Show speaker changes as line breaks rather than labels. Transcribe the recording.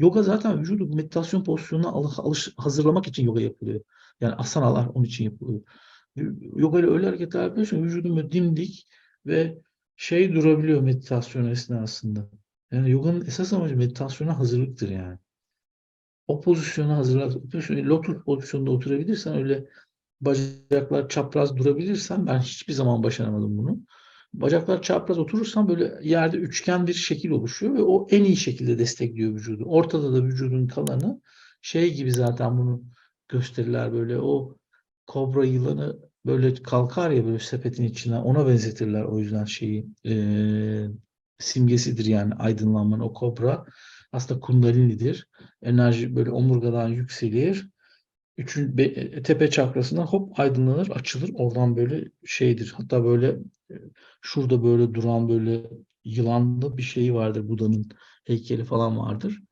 Yoga zaten vücudu meditasyon pozisyonuna al- alış, hazırlamak için yoga yapılıyor. Yani asanalar onun için yapılıyor. Yoga ile öyle hareketler yapıyorsun vücudun dimdik ve şey durabiliyor meditasyon esnasında. Yani yoganın esas amacı meditasyona hazırlıktır yani. O pozisyona hazırlık. Şöyle lotus pozisyonunda oturabilirsen öyle bacaklar çapraz durabilirsen ben hiçbir zaman başaramadım bunu. Bacaklar çapraz oturursan böyle yerde üçgen bir şekil oluşuyor ve o en iyi şekilde destekliyor vücudu. Ortada da vücudun kalanı şey gibi zaten bunu gösterirler böyle o kobra yılanı böyle kalkar ya böyle sepetin içine ona benzetirler o yüzden şeyi eee, simgesidir yani aydınlanmanın o kobra aslında kundalinidir. Enerji böyle omurgadan yükselir. Üçün, be- tepe çakrasından hop aydınlanır, açılır. Oradan böyle şeydir. Hatta böyle e, şurada böyle duran böyle yılanlı bir şey vardır. Buda'nın heykeli falan vardır.